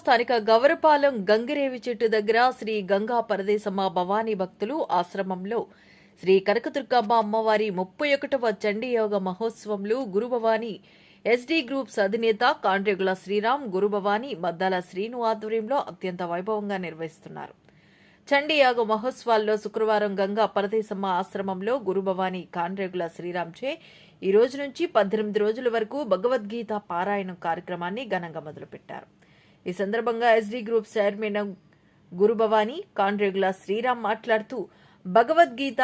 స్థానిక గవరపాలెం గంగిరేవి చెట్టు దగ్గర శ్రీ గంగా పరదేశమ్మ భవానీ భక్తులు ఆశ్రమంలో శ్రీ కనకదుర్గమ్మ అమ్మవారి ముప్పై ఒకటవ చండీయోగ మహోత్సవంలో గురుభవాని ఎస్డీ గ్రూప్స్ అధినేత కాండ్రేగుల శ్రీరామ్ గురుభవాని మద్దాల శ్రీను ఆధ్వర్యంలో అత్యంత వైభవంగా నిర్వహిస్తున్నారు. చండీయోగ మహోత్సవాల్లో శుక్రవారం గంగా పరదేశమ్మ ఆశ్రమంలో గురుభవాని కాండ్రేగుల శ్రీరామ్చే ఈ రోజు నుంచి పద్దెనిమిది రోజుల వరకు భగవద్గీత పారాయణం కార్యక్రమాన్ని ఘనంగా మొదలుపెట్టారు. ఈ సందర్భంగా SD group chairman Gurubhavani Kandregula Sriram మాట్లాడుతూ భగవద్గీత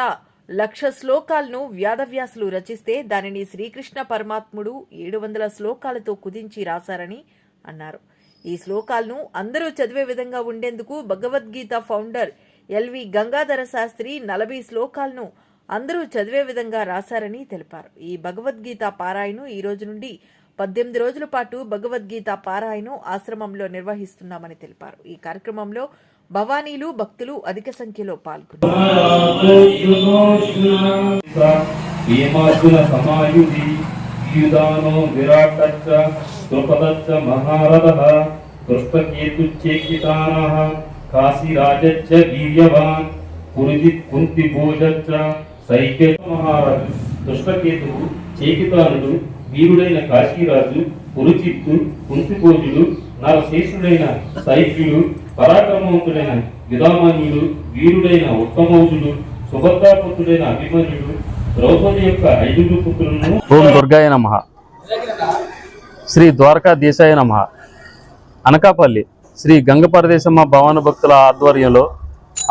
లక్ష శ్లోకాలను వ్యాధవ్యాసులు రచిస్తే దానిని శ్రీకృష్ణ పరమాత్ముడు ఏడు వందల శ్లోకాలతో కుదించి రాశారని అన్నారు. ఈ శ్లోకాలను అందరూ చదివే విధంగా ఉండేందుకు భగవద్గీత ఫౌండర్ ఎల్వి గంగాధర శాస్త్రి నలభై శ్లోకాలను అందరూ చదివే విధంగా రాశారని తెలిపారు. ఈ భగవద్గీత పారాయణను ఈ రోజు నుండి పద్దెనిమిది రోజుల పాటు భగవద్గీత పారాయణం ఆశ్రమంలో నిర్వహిస్తున్నామని తెలిపారు. ఈ కార్యక్రమంలో భవానీలు భక్తులు అధిక సంఖ్యలో పాల్గొన్నారు. భీమార్జున సమాయుధి యుధానో కాశీరాజచ్చ వీర్యవాన్ పురుజిత్ కుంతి భోజచ్చ మహారాజు చేకితానుడు వీరుడైన కాశీరాజు పురుచిత్తు కుంతిభోజుడు నరశేషుడైన సైక్యుడు పరాక్రమవంతుడైన విధామాన్యుడు వీరుడైన ఉత్తమౌజుడు సుభద్రాపుత్రుడైన అభిమన్యుడు ద్రౌపది యొక్క ఐదుగురు పుత్రులను ఓం దుర్గాయ నమ. శ్రీ ద్వారకా దేశాయ నమ. అనకాపల్లి శ్రీ గంగపరదేశమ్మ భవాన భక్తుల ఆధ్వర్యంలో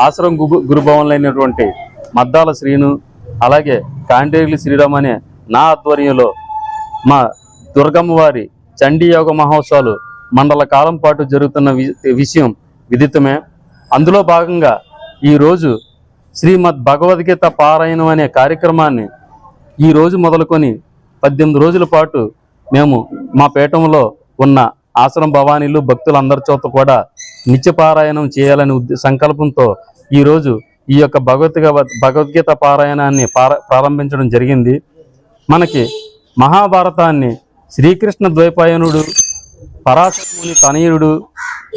ఆశ్రమ గురు గురుభవన్లైనటువంటి మద్దాల శ్రీను అలాగే కాండేర్లి శ్రీరామ్ అనే నా ఆధ్వర్యంలో మా దుర్గమ్మ వారి చండీ యోగ మహోత్సవాలు మండల కాలం పాటు జరుగుతున్న వి- విషయం విదితమే. అందులో భాగంగా ఈరోజు శ్రీమద్ భగవద్గీత పారాయణం అనే కార్యక్రమాన్ని ఈ రోజు మొదలుకొని పద్దెనిమిది రోజుల పాటు మేము మా పీఠంలో ఉన్న ఆశ్రమ భవానీలు భక్తులందరి చోత కూడా నిత్యపారాయణం చేయాలని సంకల్పంతో ఈరోజు ఈ యొక్క భగవద్గ భగవద్గీత పారాయణాన్ని ప్రారంభించడం జరిగింది. మనకి మహాభారతాన్ని శ్రీకృష్ణ ద్వైపాయనుడు పరాశరముని తనయుడు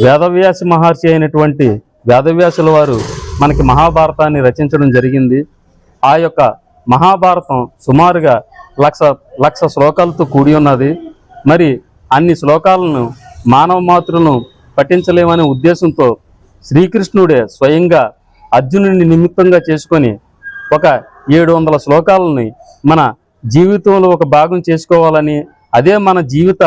వేదవ్యాస మహర్షి అయినటువంటి వేదవ్యాసుల వారు మనకి మహాభారతాన్ని రచించడం జరిగింది. ఆ యొక్క మహాభారతం సుమారుగా లక్ష లక్ష శ్లోకాలతో కూడి ఉన్నది. మరి అన్ని శ్లోకాలను మానవ మాతృలను పఠించలేమనే ఉద్దేశంతో శ్రీకృష్ణుడే స్వయంగా అర్జునుడిని నిమిత్తంగా చేసుకొని ఒక ఏడు వందల శ్లోకాలని మన జీవితంలో ఒక భాగం చేసుకోవాలని అదే మన జీవిత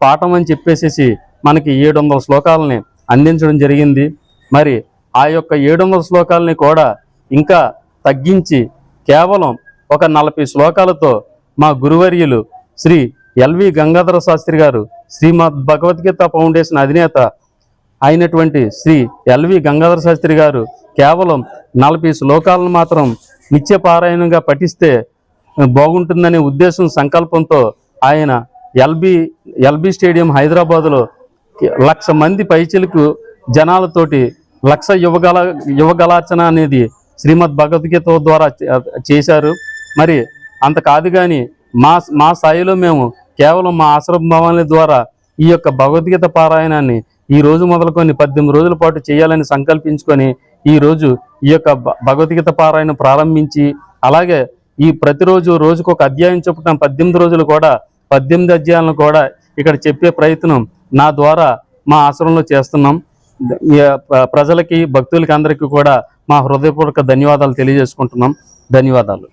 పాఠం అని చెప్పేసేసి మనకి ఏడు వందల శ్లోకాలని అందించడం జరిగింది. మరి ఆ యొక్క ఏడు వందల శ్లోకాలని కూడా ఇంకా తగ్గించి కేవలం ఒక నలభై శ్లోకాలతో మా గురువర్యులు శ్రీ ఎల్వి గంగాధర శాస్త్రి గారు శ్రీమద్ భగవద్గీత ఫౌండేషన్ అధినేత అయినటువంటి శ్రీ ఎల్వి గంగాధర శాస్త్రి గారు కేవలం నలభై శ్లోకాలను మాత్రం నిత్య పారాయణంగా పఠిస్తే బాగుంటుందనే ఉద్దేశం సంకల్పంతో ఆయన ఎల్బి ఎల్బి స్టేడియం హైదరాబాదులో లక్ష మంది పైచిలకు జనాలతోటి లక్ష యువగల యువగలార్చన అనేది శ్రీమద్ భగవద్గీత ద్వారా చేశారు. మరి అంత కాదు కానీ మా మా స్థాయిలో మేము కేవలం మా ఆశ్రమ భవనాల ద్వారా ఈ యొక్క భగవద్గీత పారాయణాన్ని ఈ రోజు మొదలుకొని పద్దెనిమిది రోజుల పాటు చేయాలని సంకల్పించుకొని ఈ రోజు ఈ యొక్క భ- భగవద్గీత పారాయణ ప్రారంభించి అలాగే ఈ ప్రతిరోజు రోజుకు ఒక అధ్యాయం చొప్పున పద్దెనిమిది రోజులు కూడా పద్దెనిమిది అధ్యాయాలను కూడా ఇక్కడ చెప్పే ప్రయత్నం నా ద్వారా మా ఆశ్రమంలో చేస్తున్నాం. ఈ, ప్రజలకి భక్తులకి అందరికీ కూడా మా హృదయపూర్వక ధన్యవాదాలు తెలియజేసుకుంటున్నాం. ధన్యవాదాలు.